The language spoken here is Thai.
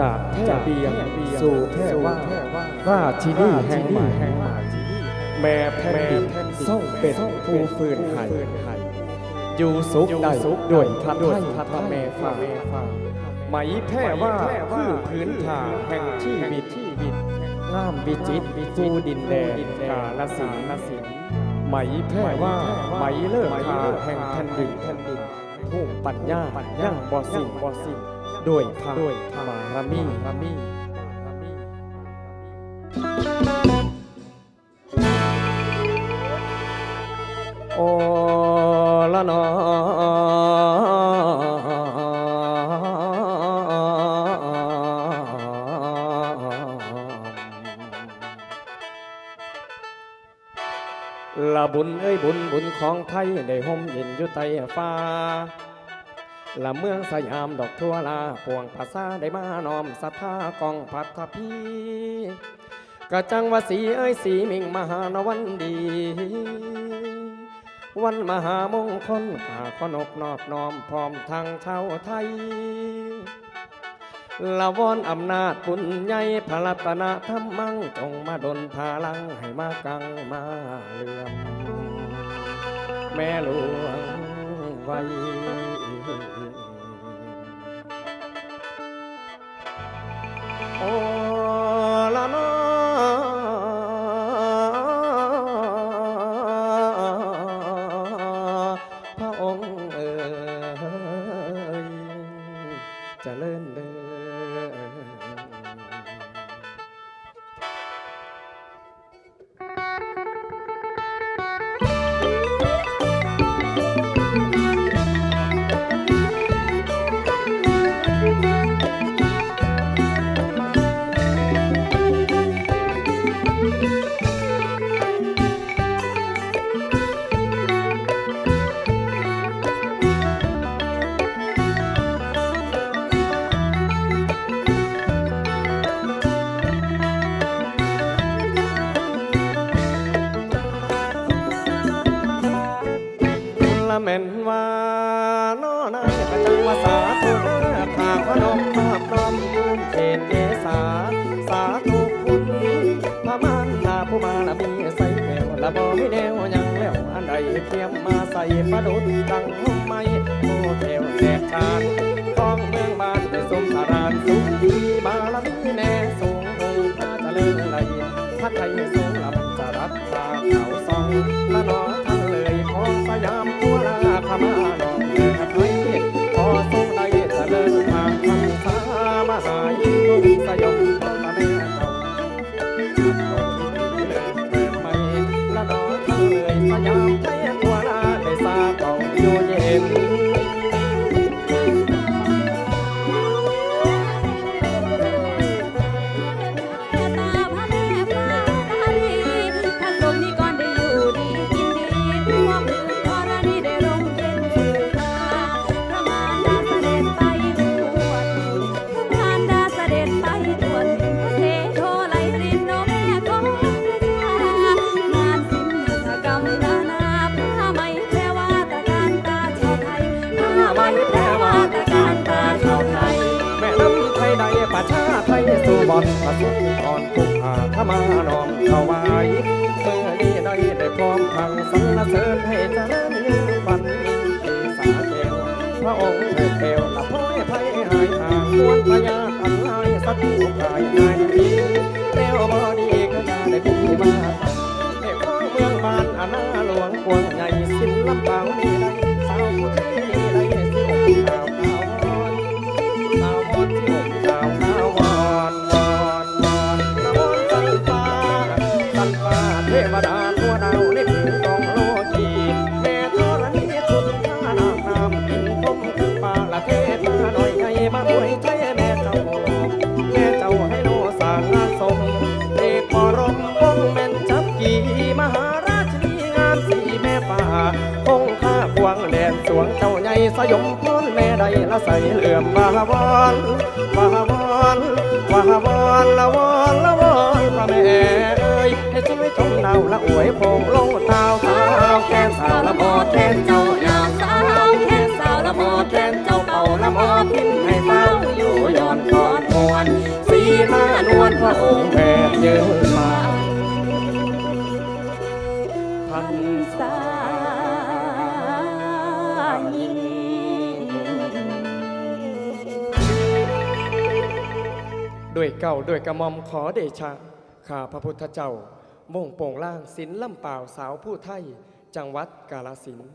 จากแพร่เบียงสู่แพร่ว่าราชินีแห่งใหม่แม่แผ่นดินส่องเป็นผู้ฟื้นไห้อยู่สุขได้ด้วยพระไทยพระแม่ฟ้าไหมแพร่ว่าคือพื้นฐานแห่งชีวิตงามวิจิตรสู่ดินแดนกาลสินธุ์ไหมแพร่ว่าไหมเลิศคาแห่งแผ่นดินผู้ปัญญายั่งบ่สิ้นบ่สิ้น ด้วยพระด้วยพระบารมีบารมีโอละนอละบุญเอ้ยบุญบุญของไทยได้ห่มเย็นอยู่ใต้ฟ้า ละเมืองสยามดอกทั่วลาปวงภาษาได้มานอมศรัทธากองพัทพีกะจังวสีเอ้ยสีมิงมหานวันดี วันมหามงคลกาขนกนอบน้อมพร้อมทางชาวไทยละวอนอำนาจบุญใหญ่พระรัตนธรรมังจงมาดลพาลังให้มากังมาเลื่อมแม่หลวง ไว้ แม่นว่าน้อนายประจังว่าสาธุเด้อข้าพนมภาพน้อมยืนเขตเกษาสาธุคุณพระมานลาผู้มาละมีใส่แววละบ่มีแนวยังแล้วอันใดเทียมมาใส่ประดุดดังห้องไม้โอ้เทวแตกชาน Oh, ประชาไทยสู่บอนประสุอ่อนกุกหาขมานอมเข้ายเมื่อนี้ได้ได้พร้อมพังสรรเสริญให้เจริญยืนปันเอสาเกลพระองค์เถิดเกลละพ้อยไทยหายห่างควรพญาอันลายสัตว์ผู้กายนาย วงเจ้าใหญ่สยมพรแม่ใดละใสเหลื่อมวาวอนวาวอนวาวอนละวอนละวอนพระแม่เอ้ยให้ช่วยจงดาวละอวยโพงลงเท้าสาวแก้มสาวละบอแทนเจ้า ด้วยเก่าด้วยกระหม่อมขอเดชะ ข้าพระพุทธเจ้าม่งโป่งล่างศิลป์ลำเปล่าวสาวผู้ไทย จังหวัดกาลสินธุ์